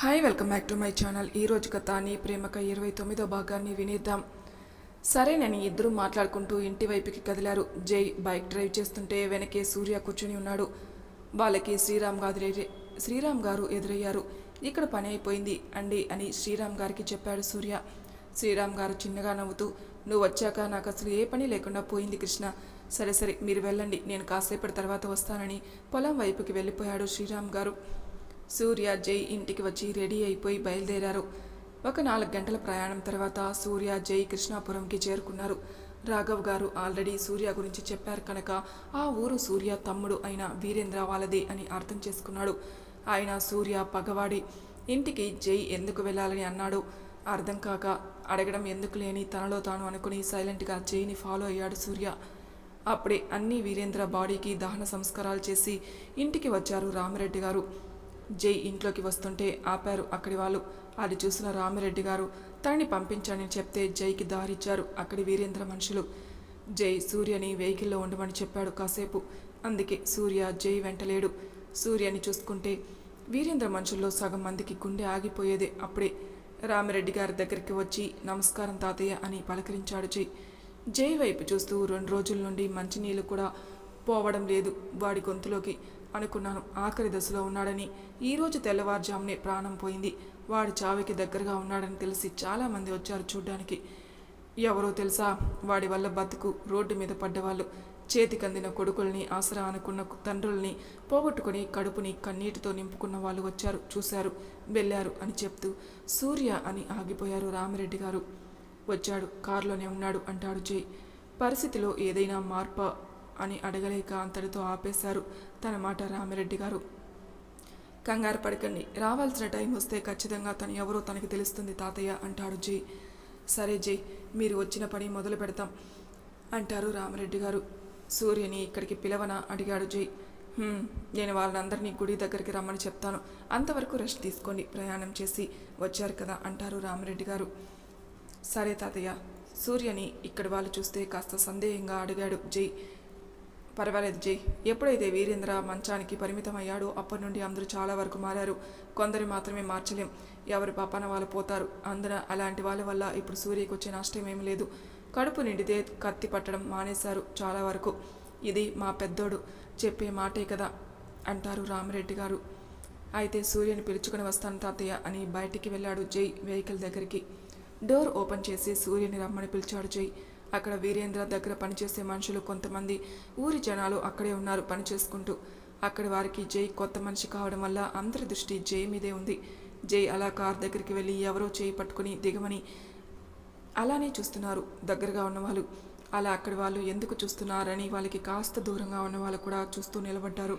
Hi welcome back to my channel ఈ రోజు కథ నీ ప్రేమక ఇరవై తొమ్మిదో భాగాన్ని వినేద్దాం. సరేనని ఇద్దరు మాట్లాడుకుంటూ ఇంటి వైపుకి కదిలారు. జై బైక్ డ్రైవ్ చేస్తుంటే వెనకే సూర్య కూర్చుని ఉన్నాడు. వాళ్ళకి శ్రీరామ్ గారు శ్రీరామ్ గారు ఎదురయ్యారు. ఇక్కడ పని అయిపోయింది అండి అని శ్రీరామ్ గారికి చెప్పాడు సూర్య. శ్రీరామ్ గారు చిన్నగా నవ్వుతూ నువ్వు వచ్చాక నాకు అసలు ఏ పని లేకుండా పోయింది కృష్ణ. సరే సరే మీరు వెళ్ళండి. నేను కాసేపటి తర్వాత వస్తానని పొలం వైపుకి వెళ్ళిపోయాడు శ్రీరామ్ గారు. సూర్య జై ఇంటికి వచ్చి రెడీ అయిపోయి బయలుదేరారు. ఒక నాలుగు గంటల ప్రయాణం తర్వాత సూర్య జై కృష్ణాపురంకి చేరుకున్నారు. రాఘవ్ గారు ఆల్రెడీ సూర్య గురించి చెప్పారు కనుక ఆ ఊరు సూర్య తమ్ముడు అయిన వీరేంద్ర వాళ్ళదే అని అర్థం చేసుకున్నాడు. ఆయన సూర్య పగవాడి. ఇంటికి జై ఎందుకు వెళ్ళాలని అన్నాడు. అర్థం కాక అడగడం ఎందుకు లేని తనలో తాను అనుకుని సైలెంట్గా జైని ఫాలో అయ్యాడు సూర్య. అప్పుడే అన్ని వీరేంద్ర బాడీకి దహన సంస్కారాలు చేసి ఇంటికి వచ్చారు రామిరెడ్డి గారు. జై ఇంట్లోకి వస్తుంటే ఆపారు అక్కడి వాళ్ళు. అది చూసిన రామిరెడ్డి గారు తనని పంపించని చెప్తే జైకి దారిచ్చారు అక్కడి వీరేంద్ర మనుషులు. జై సూర్యని వెహికల్లో ఉండమని చెప్పాడు కాసేపు. అందుకే సూర్య జై వెంటలేడు సూర్యని చూసుకుంటే వీరేంద్ర మనుషుల్లో సగం మందికి గుండె ఆగిపోయేదే అప్పుడే. రామిరెడ్డి గారి దగ్గరికి వచ్చి నమస్కారం తాతయ్య అని పలకరించాడు జై. జై వైపు చూస్తూ రెండు రోజుల నుండి మంచినీళ్ళు కూడా పోవడం లేదు. వాడి గొంతులోకి అనుకున్నాను. ఆఖరి దశలో ఉన్నాడని. ఈరోజు తెల్లవారుజామునే ప్రాణం పోయింది. వాడి చావుకి దగ్గరగా ఉన్నాడని తెలిసి చాలామంది వచ్చారు చూడ్డానికి. ఎవరో తెలుసా? వాడి వల్ల బతుకు రోడ్డు మీద పడ్డవాళ్ళు. చేతికందిన కొడుకుల్ని ఆసరా అనుకున్న తండ్రుల్ని పోగొట్టుకుని కడుపుని కన్నీటితో నింపుకున్న వాళ్ళు వచ్చారు చూశారు వెళ్ళారు అని చెప్తూ సూర్య అని ఆగిపోయారు రామిరెడ్డి గారు వచ్చాడు కారులోనే ఉన్నాడు అంటాడు జై. పరిస్థితిలో ఏదైనా మార్ప? అని అడగలేక అంతటితో ఆపేశారు తన మాట రామిరెడ్డి గారు. కంగారు పడకండి. రావాల్సిన టైం వస్తే ఖచ్చితంగా తను ఎవరో తనకి తెలుస్తుంది తాతయ్య అంటాడు జై. సరే జై మీరు వచ్చిన పని మొదలు పెడతాం అంటారు రామరెడ్డి గారు. సూర్యని ఇక్కడికి పిలవనా? అడిగాడు జై. నేను వాళ్ళందరినీ గుడి దగ్గరికి రమ్మని చెప్తాను. అంతవరకు రెస్ట్ తీసుకోండి ప్రయాణం చేసి వచ్చారు కదా అంటారు రామరెడ్డి గారు. సరే తాతయ్య. సూర్యని ఇక్కడ వాళ్ళు చూస్తే కాస్త సందేహంగా అడిగాడు జై. పర్వాలేదు జై. ఎప్పుడైతే వీరేంద్ర మంచానికి పరిమితమయ్యాడో అప్పటి నుండి అందరూ చాలా వరకు మారారు. కొందరు మాత్రమే మార్చలేం. ఎవరి పాపాన వాళ్ళు పోతారు. అందున అలాంటి వాళ్ళ వల్ల ఇప్పుడు సూర్యకి వచ్చే నష్టం ఏమీ లేదు. కడుపు నిండితే కత్తి పట్టడం మానేశారు చాలా వరకు. ఇది మా పెద్దోడు చెప్పే మాటే కదా అంటారు రామిరెడ్డి గారు. అయితే సూర్యని పిలుచుకుని వస్తాను తాతయ్య అని బయటికి వెళ్ళాడు జై వెహికల్ దగ్గరికి. డోర్ ఓపెన్ చేసి సూర్యని రమ్మని పిలిచాడు జై. అక్కడ వీరేంద్ర దగ్గర పనిచేసే మనుషులు కొంతమంది ఊరి జనాలు అక్కడే ఉన్నారు పని చేసుకుంటూ అక్కడ వారికి జై కొత్త మనిషి కావడం వల్ల అందరి దృష్టి జై మీదే ఉంది. జై అలా కార్ దగ్గరికి వెళ్ళి ఎవరో చేయి పట్టుకుని దిగమని అలానే చూస్తున్నారు దగ్గరగా ఉన్నవాళ్ళు. అలా అక్కడి వాళ్ళు ఎందుకు చూస్తున్నారని వాళ్ళకి కాస్త దూరంగా ఉన్న వాళ్ళు కూడా చూస్తూ నిలబడ్డారు.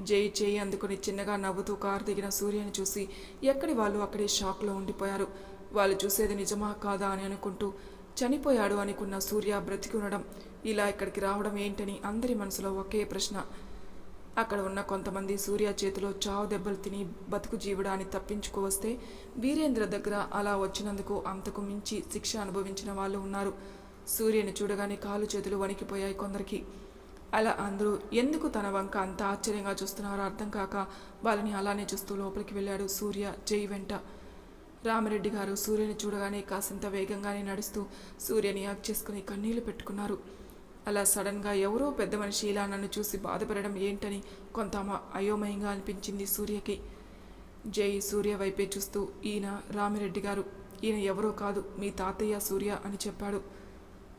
జై చేయి అందుకుని చిన్నగా నవ్వుతూ కారు దిగిన సూర్యని చూసి ఎక్కడి వాళ్ళు అక్కడే షాక్లో ఉండిపోయారు. వాళ్ళు చూసేది నిజమా కాదా అని అనుకుంటూ చనిపోయాడు అనుకున్న సూర్య బ్రతికి ఉండడం ఇలా ఇక్కడికి రావడం ఏంటని అందరి మనసులో ఒకే ప్రశ్న. అక్కడ ఉన్న కొంతమంది సూర్య చేతిలో చావు దెబ్బలు తిని బతుకు జీవుడాన్ని తప్పించుకువస్తే వీరేంద్ర దగ్గర అలా వచ్చినందుకు అంతకు మించి శిక్ష అనుభవించిన వాళ్ళు ఉన్నారు. సూర్యని చూడగానే కాలు చేతులు వణికిపోయాయి కొందరికి. అలా అందరూ ఎందుకు తన వంక అంత ఆశ్చర్యంగా చూస్తున్నారో అర్థం కాక వాళ్ళని అలానే చూస్తూ లోపలికి వెళ్ళాడు సూర్య జై వెంట. రామిరెడ్డి గారు సూర్యుని చూడగానే కాసింత వేగంగానే నడుస్తూ సూర్యని యాక్ చేసుకుని కన్నీళ్ళు పెట్టుకున్నారు. అలా సడన్గా ఎవరో పెద్ద మనిషి ఇలా నన్ను చూసి బాధపడడం ఏంటని కొంత అయోమయంగా అనిపించింది సూర్యకి. జై సూర్య వైపే చూస్తూ ఈయన రామిరెడ్డి గారు ఈయన ఎవరో కాదు మీ తాతయ్య సూర్య అని చెప్పాడు.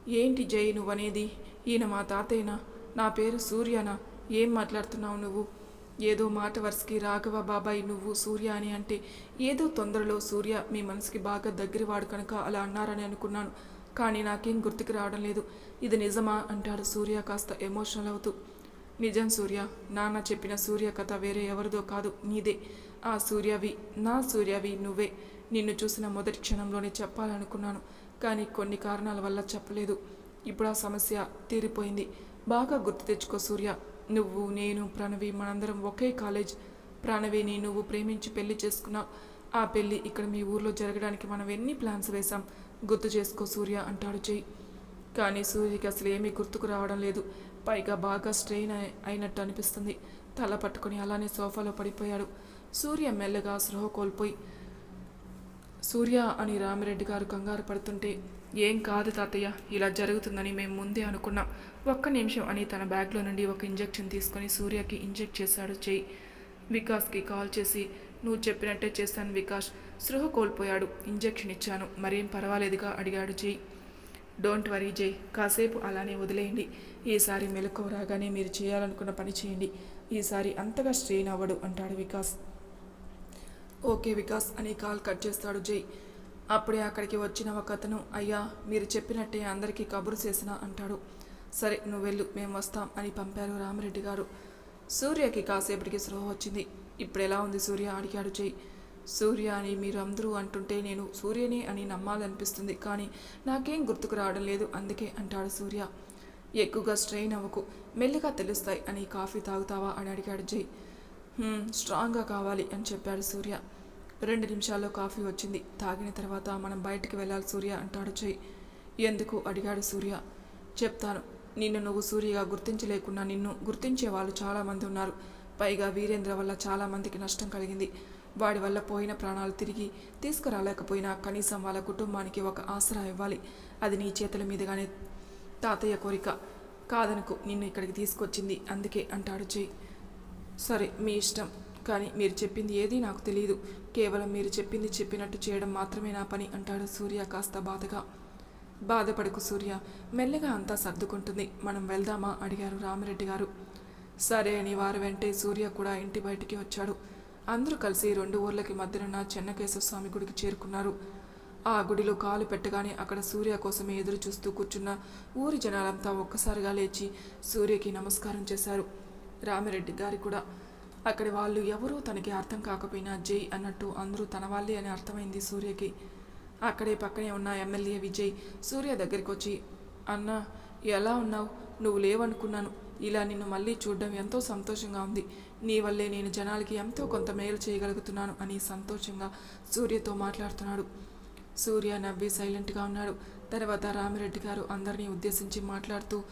ఏంటి జై నువ్వనేది? ఈయన మా తాతయ్యనా? నా పేరు సూర్యనా? ఏం మాట్లాడుతున్నావు నువ్వు? ఏదో మాట వరుసకి రాఘవ బాబాయ్ నువ్వు సూర్య అని అంటే ఏదో తొందరలో సూర్య మీ మనసుకి బాగా దగ్గరవాడు కనుక అలా అన్నారని అనుకున్నాను. కానీ నాకేం గుర్తుకు రావడం లేదు. ఇది నిజమా? అంటాడు సూర్య కాస్త ఎమోషనల్ అవుతూ. నిజం సూర్య నాన్న చెప్పిన సూర్య కథ వేరే ఎవరిదో కాదు నీదే. ఆ సూర్యవి నా సూర్యవి నువ్వే. నిన్ను చూసిన మొదటి క్షణంలోనే చెప్పాలనుకున్నాను. కానీ కొన్ని కారణాల వల్ల చెప్పలేదు. ఇప్పుడు ఆ సమస్య తీరిపోయింది. బాగా గుర్తు తెచ్చుకో సూర్య. నువ్వు నేను ప్రణవి మనందరం ఒకే కాలేజ్. ప్రణవిని నువ్వు ప్రేమించి పెళ్ళి చేసుకున్నావు ఆ పెళ్ళి ఇక్కడ మీ ఊర్లో జరగడానికి మనం ఎన్ని ప్లాన్స్ వేశాం? గుర్తు చేసుకో సూర్య అంటాడు జై కానీ సూర్యకి అసలు ఏమీ గుర్తుకు రావడం లేదు. పైగా బాగా స్ట్రెయిన్ అయినట్టు అనిపిస్తుంది. తల పట్టుకొని అలానే సోఫాలో పడిపోయాడు. సూర్య మెల్లగా స్రోహ కోల్పోయి సూర్య అని రామిరెడ్డి గారు కంగారు పడుతుంటే ఏం కాదు తాతయ్య ఇలా జరుగుతుందని మేము ముందే అనుకున్నాం. ఒక్క నిమిషం అని తన బ్యాగ్లో నుండి ఒక ఇంజెక్షన్ తీసుకొని సూర్యకి ఇంజెక్ట్ చేశాడు చెయ్యి. వికాస్కి కాల్ చేసి నువ్వు చెప్పినట్టే చేస్తాను వికాస్. సృహ కోల్పోయాడు. ఇంజెక్షన్ ఇచ్చాను. మరేం పర్వాలేదుగా అడిగాడు జై డోంట్ వరీ జై కాసేపు అలానే వదిలేయండి. ఈసారి మెలకువ రాగానే మీరు చేయాలనుకున్న పని చేయండి. ఈసారి అంతగా స్ట్రెయిన్ అవ్వడు అంటాడు వికాస్. ఓకే వికాస్ అని కాల్ కట్ చేస్తాడు జై. అప్పుడే అక్కడికి వచ్చిన ఒక అతను అయ్యా మీరు చెప్పినట్టే అందరికీ కబురు చేసిన అంటాడు. సరే నువ్వు వెళ్ళు మేము వస్తాం అని పంపారు రామిరెడ్డి గారు. సూర్యకి కాసేపటికి స్పృహ వచ్చింది. ఇప్పుడు ఎలా ఉంది సూర్య? అడిగాడు జై. సూర్య అని మీరు అందరూ అంటుంటే నేను సూర్యని అని నమ్మాలనిపిస్తుంది కానీ నాకేం గుర్తుకు రావడం లేదు అందుకే అంటాడు సూర్య. ఎక్కువగా స్ట్రెయిన్ అవ్వకు మెల్లిగా తెలుస్తాయి అని కాఫీ తాగుతావా? అని అడిగాడు జై. స్ట్రాంగ్గా కావాలి అని చెప్పాడు సూర్య. రెండు నిమిషాల్లో కాఫీ వచ్చింది. తాగిన తర్వాత మనం బయటికి వెళ్ళాలి సూర్య అంటాడు చెయ్యి ఎందుకు? అడిగాడు సూర్య. చెప్తాను. నిన్ను నువ్వు సూర్యగా గుర్తించలేకున్నా నిన్ను గుర్తించే వాళ్ళు చాలామంది ఉన్నారు. పైగా వీరేంద్ర వల్ల చాలామందికి నష్టం కలిగింది. వాడి వల్ల పోయిన ప్రాణాలు తిరిగి తీసుకురాలేకపోయినా కనీసం వాళ్ళ కుటుంబానికి ఒక ఆసరా ఇవ్వాలి. అది నీ చేతుల మీదుగానే తాతయ్య కోరిక. కాదనుకు నిన్ను ఇక్కడికి తీసుకొచ్చింది. అందుకే అంటాడు జై సరే మీ ఇష్టం. కానీ మీరు చెప్పింది ఏదీ నాకు తెలియదు కేవలం మీరు చెప్పింది చెప్పినట్టు చేయడం మాత్రమే నా పని అంటాడు సూర్య కాస్త బాధగా. బాధపడకు సూర్య మెల్లగా అంతా సర్దుకుంటుంది. మనం వెళ్దామా? అడిగారు రామిరెడ్డి గారు. సరే అని వారు వెంటే సూర్య కూడా ఇంటి బయటికి వచ్చాడు. అందరూ కలిసి రెండు ఊర్లకి మధ్యనున్న చెన్నకేశవ స్వామి గుడికి చేరుకున్నారు. ఆ గుడిలో కాలు పెట్టగానే అక్కడ సూర్య కోసమే ఎదురు చూస్తూ కూర్చున్న ఊరి జనాలంతా ఒక్కసారిగా లేచి సూర్యకి నమస్కారం చేశారు. రామిరెడ్డి గారి కూడా అక్కడి వాళ్ళు ఎవరూ తనకి అర్థం కాకపోయినా జై అన్నట్టు అందరూ తన వాళ్ళే అని అర్థమైంది సూర్యకి. అక్కడే పక్కనే ఉన్న ఎమ్మెల్యే విజయ్ సూర్య దగ్గరికి వచ్చి అన్న ఎలా ఉన్నావు? నువ్వు లేవనుకున్నాను. ఇలా నిన్ను మళ్ళీ చూడడం ఎంతో సంతోషంగా ఉంది. నీ వల్లే నేను జనాలకి ఎంతో కొంత మేలు చేయగలుగుతున్నాను అని సంతోషంగా సూర్యతో మాట్లాడుతున్నాడు. సూర్య నవ్వి సైలెంట్గా ఉన్నాడు. తర్వాత రామిరెడ్డి గారు అందరినీ ఉద్దేశించి మాట్లాడుతూ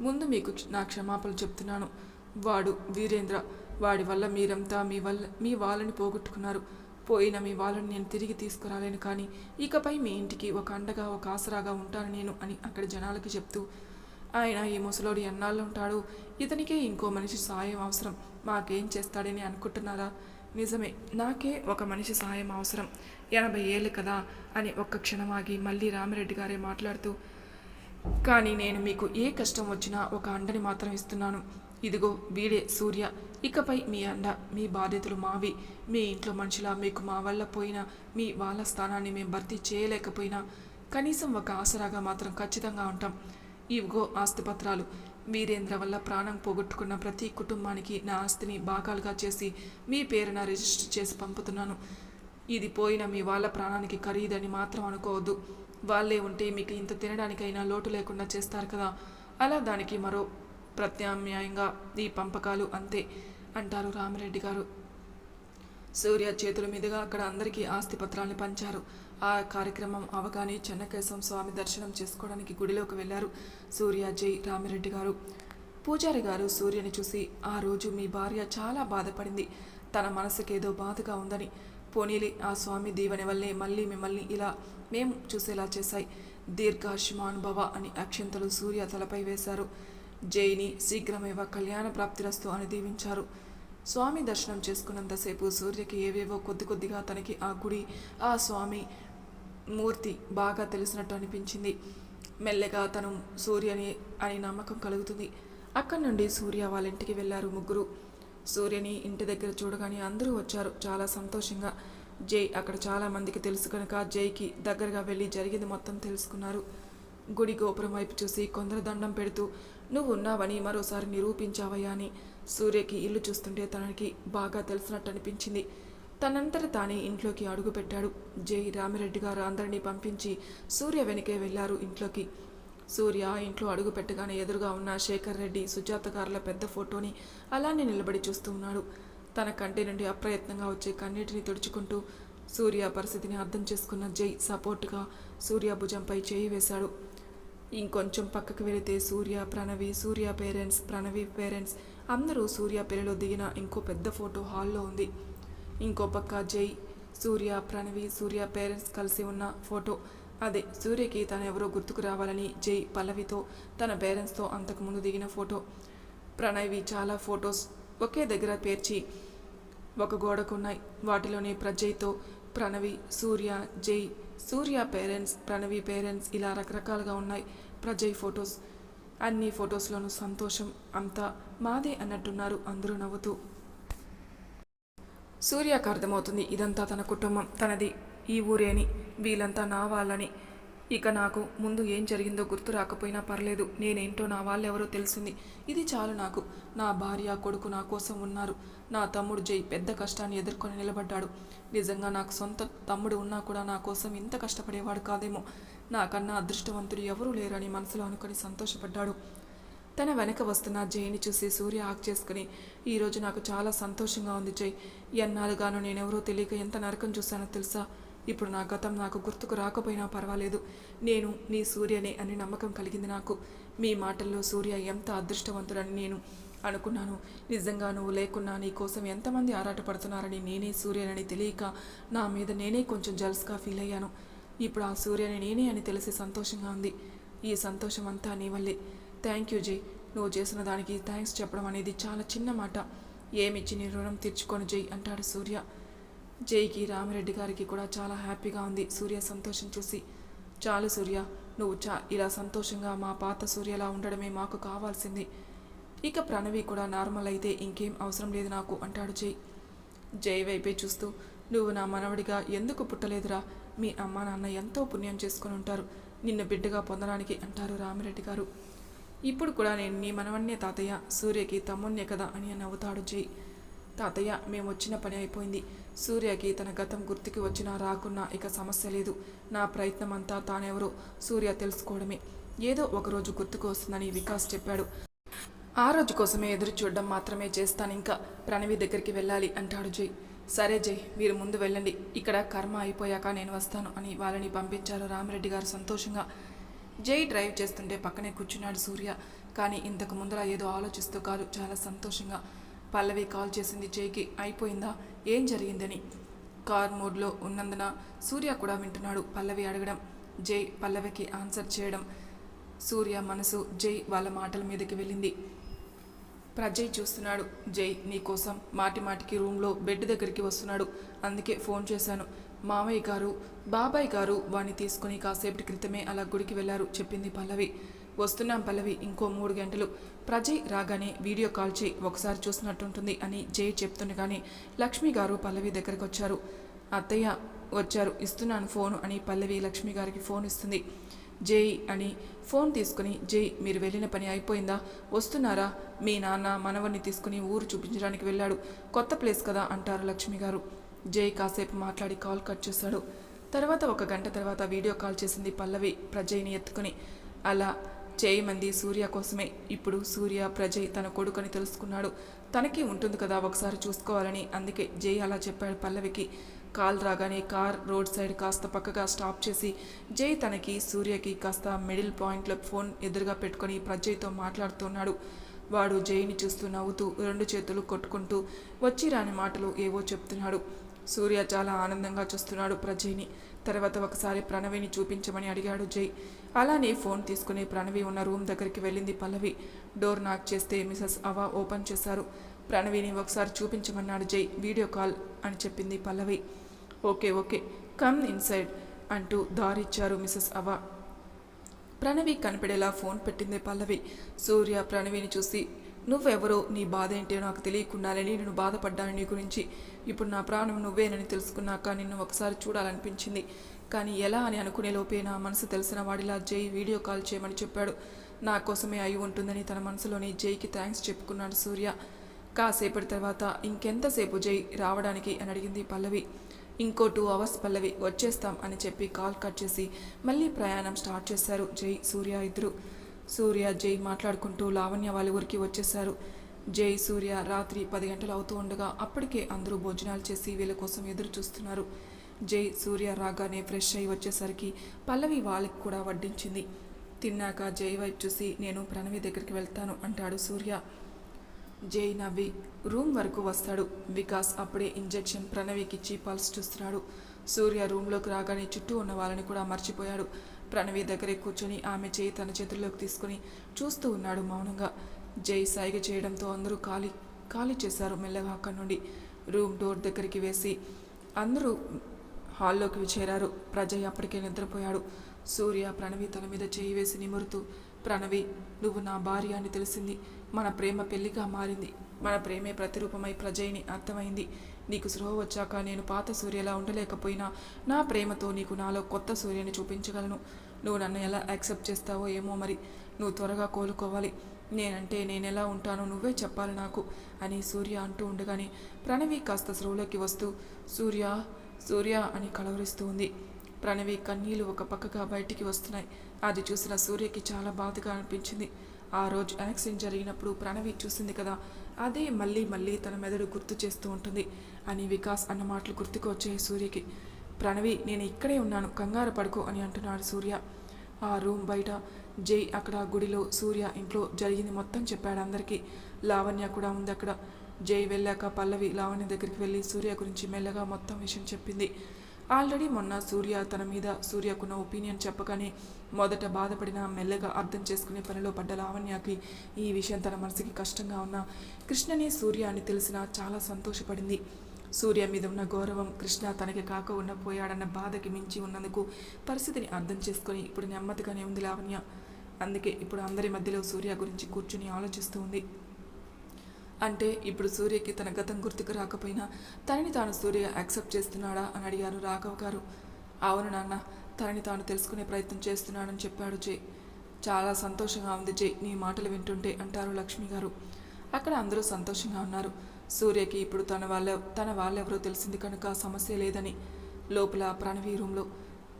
ముందు మీకు నా క్షమాపణలు చెప్తున్నాను. వాడు వీరేంద్ర. వాడి వల్ల మీరంతా మీ వల్ల మీ వాళ్ళని పోగొట్టుకున్నారు. పోయిన మీ వాళ్ళని నేను తిరిగి తీసుకురాలేను కానీ ఇకపై మీ ఇంటికి ఒక అండగా ఒక ఆసరాగా ఉంటాను నేను అని అక్కడ జనాలకి చెప్తూ ఆయన ఈ ముసలోడు ఎన్నాళ్ళు ఉంటాడు? ఇతనికే ఇంకో మనిషి సాయం అవసరం. మాకేం చేస్తాడని అనుకుంటున్నారా? నిజమే నాకే ఒక మనిషి సాయం అవసరం. ఎనభై ఏళ్ళు కదా అని ఒక్క క్షణం ఆగి మళ్ళీ రామిరెడ్డి గారే మాట్లాడుతూ కానీ నేను మీకు ఏ కష్టం వచ్చినా ఒక అండని మాత్రం ఇస్తున్నాను. ఇదిగో వీడే సూర్య. ఇకపై మీ అండ మీ బాధ్యతలు మావి. మీ ఇంట్లో మనుషులా మీకు మా వల్ల పోయిన మీ వాళ్ళ స్థానాన్ని మేము భర్తీ చేయలేకపోయినా కనీసం ఒక ఆసరాగా మాత్రం ఖచ్చితంగా ఉంటాం. ఇవిగో ఆస్తిపత్రాలు. వీరేంద్ర వల్ల ప్రాణం పోగొట్టుకున్న ప్రతి కుటుంబానికి నా ఆస్తిని భాగాలుగా చేసి మీ పేరున రిజిస్టర్ చేసి పంపుతున్నాను. ఇది పోయిన మీ వాళ్ళ ప్రాణానికి ఖరీదని మాత్రం అనుకోవద్దు. వాళ్ళే ఉంటే మీకు ఇంత తినడానికైనా లోటు లేకుండా చేస్తారు కదా. అలా దానికి మరో ప్రత్యామ్నాయంగా ఈ పంపకాలు అంతే అంటారు రామిరెడ్డి గారు సూర్య చేతుల మీదుగా అక్కడ అందరికీ ఆస్తి పత్రాలను పంచారు. ఆ కార్యక్రమం అవగానే చెన్నకేశం స్వామి దర్శనం చేసుకోవడానికి గుడిలోకి వెళ్ళారు సూర్య జై రామిరెడ్డి గారు పూజారి గారు సూర్యని చూసి ఆ రోజు మీ భార్య చాలా బాధపడింది. తన మనసుకేదో బాధగా ఉందని. పోనీలి ఆ స్వామి దీవెన వల్లే మళ్ళీ మిమ్మల్ని ఇలా మేము చూసేలా చేశాయి. దీర్ఘాయుష్మానుభవ అని అక్షంతలు సూర్య తలపై వేశారు. జైని శీఘ్రమేవ కళ్యాణ ప్రాప్తిరస్తు అని దీవించారు. స్వామి దర్శనం చేసుకున్నంతసేపు సూర్యకి ఏవేవో కొద్ది కొద్దిగా తనకి ఆ గుడి ఆ స్వామి మూర్తి బాగా తెలిసినట్టు అనిపించింది. మెల్లగా తను సూర్యని అని నమ్మకం కలుగుతుంది. అక్కడి నుండి సూర్య వాళ్ళ ఇంటికి వెళ్ళారు ముగ్గురు. సూర్యని ఇంటి దగ్గర చూడగానే అందరూ వచ్చారు. చాలా సంతోషంగా. జై అక్కడ చాలా మందికి తెలుసు కనుక జైకి దగ్గరగా వెళ్ళి జరిగింది మొత్తం తెలుసుకున్నారు. గుడి గోపురం వైపు చూసి కొందరు దండం పెడుతూ నువ్వు ఉన్నావని మరోసారి నిరూపించావయ్యా అని సూర్యకి ఇల్లు చూస్తుంటే తనకి బాగా తెలిసినట్టు అనిపించింది తనంతట తానే ఇంట్లోకి అడుగుపెట్టాడు. జై రామిరెడ్డి గారు అందరినీ పంపించి సూర్య వెనకే వెళ్ళారు ఇంట్లోకి. సూర్య ఇంట్లో అడుగు పెట్టగానే ఎదురుగా ఉన్న శేఖర్ రెడ్డి సుజాత గారుల పెద్ద ఫోటోని అలానే నిలబడి చూస్తూ ఉన్నాడు. తన కంటి నుండి అప్రయత్నంగా వచ్చే కన్నీటిని తుడుచుకుంటూ సూర్య పరిస్థితిని అర్థం చేసుకున్న జై సపోర్టుగా సూర్య భుజంపై చేయి వేశాడు. ఇంకొంచెం పక్కకు వెళితే సూర్య ప్రణవి సూర్య పేరెంట్స్ ప్రణవి పేరెంట్స్. అందరూ సూర్య పెళ్ళిలో దిగిన ఇంకో పెద్ద ఫోటో హాల్లో ఉంది. ఇంకో పక్క జై సూర్య ప్రణవి సూర్య పేరెంట్స్ కలిసి ఉన్న ఫోటో. అదే సూర్యకి తను ఎవరో గుర్తుకు రావాలని జై పల్లవితో తన పేరెంట్స్తో అంతకుముందు దిగిన ఫోటో. ప్రణవి చాలా ఫొటోస్ ఒకే దగ్గర పేర్చి ఒక గోడకున్నాయి. వాటిలోని ప్రజయ్తో ప్రణవి సూర్య జై సూర్య పేరెంట్స్ ప్రణవి పేరెంట్స్ ఇలా రకరకాలుగా ఉన్నాయి. ప్రజయ్ ఫొటోస్ అన్ని ఫొటోస్లోనూ సంతోషం అంతా మాదే అన్నట్టున్నారు అందరూ నవ్వుతూ. సూర్యకు అర్థమవుతుంది ఇదంతా తన కుటుంబం తనది ఈ ఊరే అని వీళ్ళంతా నా వాళ్ళని. ఇక నాకు ముందు ఏం జరిగిందో గుర్తు రాకపోయినా పర్లేదు. నేనేంటో నా వాళ్ళెవరో తెలిసింది. ఇది చాలు నాకు. నా భార్య కొడుకు నా కోసం ఉన్నారు. నా తమ్ముడు జై పెద్ద కష్టాన్ని ఎదుర్కొని నిలబడ్డాడు. నిజంగా నాకు సొంత తమ్ముడు ఉన్నా కూడా నా కోసం ఇంత కష్టపడేవాడు కాదేమో. నాకన్నా అదృష్టవంతుడు ఎవరూ లేరని మనసులో అనుకొని సంతోషపడ్డాడు. తన వెనక వస్తున్న జైని చూసి సూర్య ఆక్ చేసుకుని ఈరోజు నాకు చాలా సంతోషంగా ఉంది జై. ఎన్నాళ్ళుగానో నేనెవరో తెలియక ఎంత నరకం చూశానో తెలుసా? ఇప్పుడు నా గతం నాకు గుర్తుకు రాకపోయినా పర్వాలేదు. నేను నీ సూర్యనే అని నమ్మకం కలిగింది నాకు. మీ మాటల్లో సూర్య ఎంత అదృష్టవంతుడని నేను అనుకున్నాను. నిజంగా నువ్వు లేకున్నా నీ కోసం ఎంతమంది ఆరాటపడుతున్నారని నేనే సూర్యనని తెలియక నా మీద నేనే కొంచెం జల్స్గా ఫీల్ అయ్యాను. ఇప్పుడు ఆ సూర్యని నేనే అని తెలిసి సంతోషంగా ఉంది. ఈ సంతోషం అంతా నీ వల్లే. థ్యాంక్ యూ జై. నువ్వు చేసిన దానికి థ్యాంక్స్ చెప్పడం అనేది చాలా చిన్న మాట. ఏమిచ్చి నీ రుణం తీర్చుకొని జై అంటాడు సూర్య. జైకి రామిరెడ్డి గారికి కూడా చాలా హ్యాపీగా ఉంది. సూర్య సంతోషం చూసి చాలు సూర్య నువ్వు చా ఇలా సంతోషంగా మా పాత సూర్యలా ఉండడమే మాకు కావాల్సింది. ఇక ప్రణవి కూడా నార్మల్ అయితే ఇంకేం అవసరం లేదు నాకు అంటాడు జై. జై వైపే చూస్తూ నువ్వు నా మనవడిగా ఎందుకు పుట్టలేదురా? మీ అమ్మ నాన్న ఎంతో పుణ్యం చేసుకుని ఉంటారు. నిన్ను బిడ్డగా పొందడానికి అంటారు రామిరెడ్డి గారు. ఇప్పుడు కూడా నేను నీ మనవన్నే తాతయ్య సూర్యకి తమ్ముణ్ణే కదా అని నవ్వుతాడు జై. తాతయ్య మేము వచ్చిన పని అయిపోయింది. సూర్యకి తన గతం గుర్తుకి వచ్చినా రాకున్నా ఇక సమస్య లేదు. నా ప్రయత్నం అంతా తానెవరో సూర్య తెలుసుకోవడమే. ఏదో ఒకరోజు గుర్తుకు వస్తుందని వికాస్ చెప్పాడు. ఆ రోజు కోసమే ఎదురు చూడడం మాత్రమే చేస్తాను ఇంకా. ప్రణవి దగ్గరికి వెళ్ళాలి అంటాడు జై. సరే జై మీరు ముందు వెళ్ళండి. ఇక్కడ కర్మ అయిపోయాక నేను వస్తాను అని వాళ్ళని పంపించారు రామిరెడ్డి గారు సంతోషంగా. జై డ్రైవ్ చేస్తుంటే పక్కనే కూర్చున్నాడు సూర్య. కానీ ఇంతకు ముందర ఏదో ఆలోచిస్తూ కాదు చాలా సంతోషంగా. పల్లవి కాల్ చేసింది జైకి. అయిపోయిందా? ఏం జరిగిందని? కార్ మోడ్లో ఉన్నందున సూర్య కూడా వింటున్నాడు పల్లవి అడగడం. జై పల్లవికి ఆన్సర్ చేయడం. సూర్య మనసు జై వాళ్ళ మాటల మీదకి వెళ్ళింది. ప్రజయ్ చూస్తున్నాడు. జై నీకోసం మాటి మాటికి రూమ్లో బెడ్ దగ్గరికి వస్తున్నాడు. అందుకే ఫోన్ చేశాను. మామయ్య గారు బాబాయ్ గారు వాణ్ణి తీసుకుని కాసేపటి క్రితమే అలా గుడికి వెళ్ళారు చెప్పింది పల్లవి. వస్తున్నాం పల్లవి ఇంకో మూడు గంటలు. ప్రజయ్ రాగానే వీడియో కాల్ చేయి ఒకసారి చూసినట్టుంటుంది అని జై చెప్తుండగానే లక్ష్మి గారు పల్లవి దగ్గరకు వచ్చారు అత్తయ్య వచ్చారు ఇస్తున్నాను ఫోను అని పల్లవి లక్ష్మి గారికి ఫోన్ ఇస్తుంది. జై అని ఫోన్ తీసుకుని జై మీరు వెళ్ళిన పని అయిపోయిందా? వస్తున్నారా? మీ నాన్న మనవన్ని తీసుకుని ఊరు చూపించడానికి వెళ్ళాడు. కొత్త ప్లేస్ కదా అంటారు లక్ష్మి గారు. జై కాసేపు మాట్లాడి కాల్ కట్ చేశాడు. తర్వాత ఒక గంట తర్వాత వీడియో కాల్ చేసింది పల్లవి ప్రజయ్ని ఎత్తుకుని. అలా చేయమంది సూర్య కోసమే. ఇప్పుడు సూర్య ప్రజయ్ తన కొడుకుని తెలుసుకున్నాడు. తనకి ఉంటుంది కదా ఒకసారి చూసుకోవాలని. అందుకే జై అలా చెప్పాడు పల్లవికి. కాల్ రాగానే కార్ రోడ్ సైడ్ కాస్త పక్కగా స్టాప్ చేసి జై తనకి సూర్యకి కాస్త మిడిల్ పాయింట్లో ఫోన్ ఎదురుగా పెట్టుకొని ప్రజయ్తో మాట్లాడుతున్నాడు. వాడు జైని చూస్తూ నవ్వుతూ రెండు చేతులు కొట్టుకుంటూ వచ్చి రాని మాటలు ఏవో చెప్తున్నాడు. సూర్య చాలా ఆనందంగా చూస్తున్నాడు ప్రజయ్ని. తర్వాత ఒకసారి ప్రణవిని చూపించమని అడిగాడు జై. అలానే ఫోన్ తీసుకుని ప్రణవి ఉన్న రూమ్ దగ్గరికి వెళ్ళింది పల్లవి. డోర్ నాక్ చేస్తే మిసెస్ అవా ఓపెన్ చేశారు. ప్రణవిని ఒకసారి చూపించమన్నాడు జై. వీడియో కాల్ అని చెప్పింది Pallavi. Okay okay come inside అంటూ దారిచ్చారు మిసెస్ అవా. ప్రణవి కనిపెడేలా ఫోన్ పెట్టింది పల్లవి. సూర్య ప్రణవిని చూసి నువ్వెవరో నీ బాధ ఏంటో నాకు తెలియకుండానే నేను బాధపడ్డాను నీ గురించి. ఇప్పుడు నా ప్రాణం నువ్వేనని తెలుసుకున్నాక నిన్ను ఒకసారి చూడాలనిపించింది. కానీ ఎలా అని అనుకునే లోపే నా మనసు తెలిసిన వాడిలా జై వీడియో కాల్ చేయమని చెప్పాడు. నా కోసమే అయి ఉంటుందని తన మనసులోని జైకి థ్యాంక్స్ చెప్పుకున్నాడు సూర్య. కాసేపటి తర్వాత ఇంకెంతసేపు జై రావడానికి అని అడిగింది పల్లవి. ఇంకో టూ అవర్స్ పల్లవి వచ్చేస్తాం అని చెప్పి కాల్ కట్ చేసి మళ్ళీ ప్రయాణం స్టార్ట్ చేశారు జై సూర్య ఇద్దరు. సూర్య జై మాట్లాడుకుంటూ లావణ్య వాళ్ళ ఊరికి వచ్చేశారు. జై సూర్య రాత్రి పది గంటలు అవుతూ ఉండగా అప్పటికే అందరూ భోజనాలు చేసి వీళ్ళ కోసం ఎదురు చూస్తున్నారు. జై సూర్య రాగానే ఫ్రెష్ అయి వచ్చేసరికి పల్లవి వాళ్ళకి కూడా వడ్డించింది. తిన్నాక జై వైపు చూసి నేను ప్రణవి దగ్గరికి వెళ్తాను అంటాడు సూర్య. జై నవ్వి రూమ్ వరకు వస్తాడు. వికాస్ అప్పుడే ఇంజెక్షన్ ప్రణవికిచ్చి పల్స్ చూస్తున్నాడు. సూర్య రూమ్లోకి రాగానే చుట్టూ ఉన్న వాళ్ళని కూడా మర్చిపోయాడు. ప్రణవి దగ్గరే కూర్చొని ఆమె చేయి తన చేతుల్లోకి తీసుకుని చూస్తూ ఉన్నాడు మౌనంగా. జై సాయిగ చేయడంతో అందరూ ఖాళీ ఖాళీ చేశారు మెల్లగా అక్కడి నుండి. రూమ్ డోర్ దగ్గరికి వేసి అందరూ హాల్లోకి చేరారు. ప్రజయ్ అప్పటికే నిద్రపోయాడు సూర్య ప్రణవి తన మీద చేయి వేసి నిమురుతూ ప్రణవి నువ్వు నా భార్య అని తెలిసింది. మన ప్రేమ పెళ్ళిగా మారింది. మన ప్రేమే ప్రతిరూపమై ప్రజయిని అర్థమైంది. నీకు స్పృహ వచ్చాక నేను పాత సూర్యలా ఉండలేకపోయినా నా ప్రేమతో నీకు నాలో కొత్త సూర్యని చూపించగలను. నువ్వు నన్ను ఎలా యాక్సెప్ట్ చేస్తావో ఏమో మరి. నువ్వు త్వరగా కోలుకోవాలి. నేనంటే నేనెలా ఉంటానో నువ్వే చెప్పాలి నాకు అని సూర్య అంటూ ఉండగానే ప్రణవి కాస్త స్రోలోకి వస్తూ సూర్య సూర్య అని కలవరిస్తూ ఉంది. ప్రణవి కన్నీళ్ళు ఒక పక్కగా బయటికి వస్తున్నాయి. అది చూసిన సూర్యకి చాలా బాధగా అనిపించింది. ఆ రోజు యాక్సిడెంట్ జరిగినప్పుడు ప్రణవి చూసింది కదా అదే మళ్ళీ మళ్ళీ తన మెదడు గుర్తు చేస్తూ ఉంటుంది అని వికాస్ అన్న మాటలు గుర్తుకు వచ్చాయి సూర్యకి. ప్రణవి నేను ఇక్కడే ఉన్నాను కంగారు పడుకో అని అంటున్నాడు సూర్య. ఆ రూమ్ బయట జై అక్కడ గుడిలో సూర్య ఇంట్లో జరిగింది మొత్తం చెప్పాడు అందరికీ. లావణ్య కూడా ఉంది అక్కడ. జై వెళ్ళాక పల్లవి లావణ్య దగ్గరికి వెళ్ళి సూర్య గురించి మెల్లగా మొత్తం విషయం చెప్పింది. ఆల్రెడీ మొన్న సూర్య తన మీద సూర్యకున్న ఒపీనియన్ చెప్పగానే మొదట బాధపడిన మెల్లగా అర్థం చేసుకునే పనిలో పడ్డ లావణ్యకి ఈ విషయం తన మనసుకి కష్టంగా ఉన్న కృష్ణనే సూర్య అని తెలిసినా చాలా సంతోషపడింది. సూర్య మీద ఉన్న గౌరవం కృష్ణ తనకి కాక ఉన్న పోయాడన్న బాధకి మించి ఉన్నందుకు పరిస్థితిని అర్థం చేసుకొని ఇప్పుడు నెమ్మదిగానే ఉంది లావణ్య. అందుకే ఇప్పుడు అందరి మధ్యలో సూర్య గురించి కూర్చుని ఆలోచిస్తూ ఉంది. అంటే ఇప్పుడు సూర్యకి తన గతం గుర్తుకు రాకపోయినా తనని తాను సూర్య యాక్సెప్ట్ చేస్తున్నాడా అని అడిగారు రాఘవ్ గారు. అవును నాన్న తనని తాను తెలుసుకునే ప్రయత్నం చేస్తున్నానని చెప్పాడు జై. చాలా సంతోషంగా ఉంది జై నీ మాటలు వింటుంటే అంటారు లక్ష్మి గారు. అక్కడ అందరూ సంతోషంగా ఉన్నారు. సూర్యకి ఇప్పుడు తన వాళ్ళ తన వాళ్ళెవరో తెలిసింది కనుక సమస్య లేదని. లోపల ప్రణవి రూమ్లో.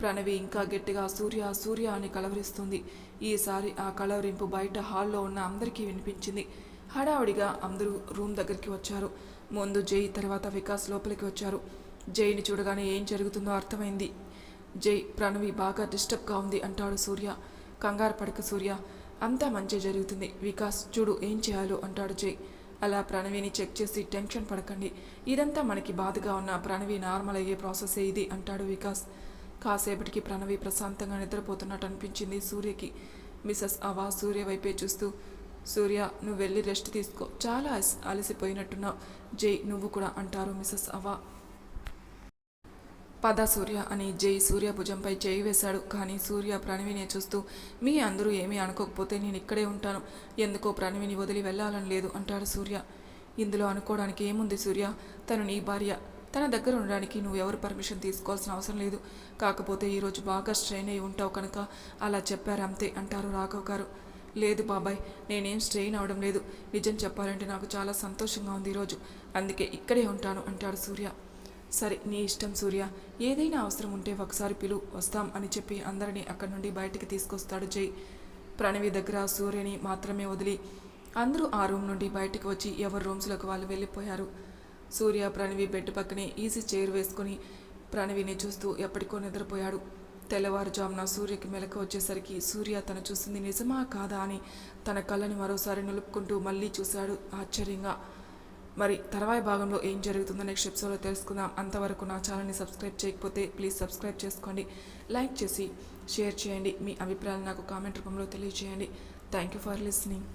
ప్రణవి ఇంకా గట్టిగా సూర్య సూర్య అని కలవరిస్తుంది. ఈసారి ఆ కలవరింపు బయట హాల్లో ఉన్న అందరికీ వినిపించింది. హడావుడిగా అందరూ రూమ్ దగ్గరికి వచ్చారు. ముందు జై తర్వాత వికాస్ లోపలికి వచ్చారు. జైని చూడగానే ఏం జరుగుతుందో అర్థమైంది. జై ప్రణవి బాగా డిస్టర్బ్గా ఉంది అంటాడు సూర్య. కంగారు పడక సూర్య. అంతా మంచి జరుగుతుంది. వికాస్ చూడు ఏం చేయాలో అంటాడు జై. అలా ప్రణవిని చెక్ చేసి టెన్షన్ పడకండి. ఇదంతా మనకి బాధగా ఉన్న ప్రణవి నార్మల్ అయ్యే ప్రాసెసే ఇది అంటాడు వికాస్. కాసేపటికి ప్రణవి ప్రశాంతంగా నిద్రపోతున్నట్టు అనిపించింది సూర్యకి. మిసెస్ అవా సూర్య వైపే చూస్తూ సూర్య నువ్వు వెళ్ళి రెస్ట్ తీసుకో. చాలా అలసిపోయినట్టున్నావు. జై నువ్వు కూడా అంటారు మిసెస్ అవా పద సూర్య అని జై సూర్య భుజంపై చేయి వేశాడు. కానీ సూర్య ప్రణవిని చూస్తూ మీ అందరూ ఏమీ అనుకోకపోతే నేను ఇక్కడే ఉంటాను. ఎందుకో ప్రణవిని వదిలి వెళ్ళాలని లేదు అంటాడు సూర్య. ఇందులో అనుకోవడానికి ఏముంది సూర్య? తను నీ భార్య. తన దగ్గర ఉండడానికి నువ్వు ఎవరు పర్మిషన్ తీసుకోవాల్సిన అవసరం లేదు. కాకపోతే ఈరోజు బాగా స్ట్రెయిన్ అయి ఉంటావు కనుక అలా చెప్పారు అంతే అంటారు రాఘవ్ గారు. లేదు బాబాయ్ నేనేం స్ట్రెయిన్ అవడం లేదు. నిజం చెప్పాలంటే నాకు చాలా సంతోషంగా ఉంది ఈరోజు అందుకే ఇక్కడే ఉంటాను అంటాడు సూర్య. సరే నీ ఇష్టం సూర్య. ఏదైనా అవసరం ఉంటే ఒకసారి పిలు వస్తాం అని చెప్పి అందరినీ అక్కడి నుండి బయటికి తీసుకొస్తాడు జై. ప్రణవి దగ్గర సూర్యని మాత్రమే వదిలి అందరూ ఆ రూమ్ నుండి బయటకు వచ్చి ఎవరి రూమ్స్లోకి వాళ్ళు వెళ్ళిపోయారు. సూర్య ప్రణవి బెడ్ పక్కనే ఈజీ చైర్ వేసుకుని ప్రణవిని చూస్తూ ఎప్పటికో నిద్రపోయాడు. తెల్లవారుజామున సూర్యకి మెలకు వచ్చేసరికి సూర్య తను చూసింది నిజమా కాదా అని తన కళ్ళని మరోసారి నిలుపుకుంటూ మళ్ళీ చూశాడు ఆశ్చర్యంగా. మరి తర్వాయి భాగంలో ఏం జరుగుతుందో నెక్స్ట్ ఎపిసోడ్లో తెలుసుకుందాం. అంతవరకు నా ఛానల్ని సబ్స్క్రైబ్ చేయకపోతే ప్లీజ్ సబ్స్క్రైబ్ చేసుకోండి. లైక్ చేసి షేర్ చేయండి. మీ అభిప్రాయాలు నాకు కామెంట్ రూపంలో తెలియజేయండి థ్యాంక్ యూ ఫర్ లిసనింగ్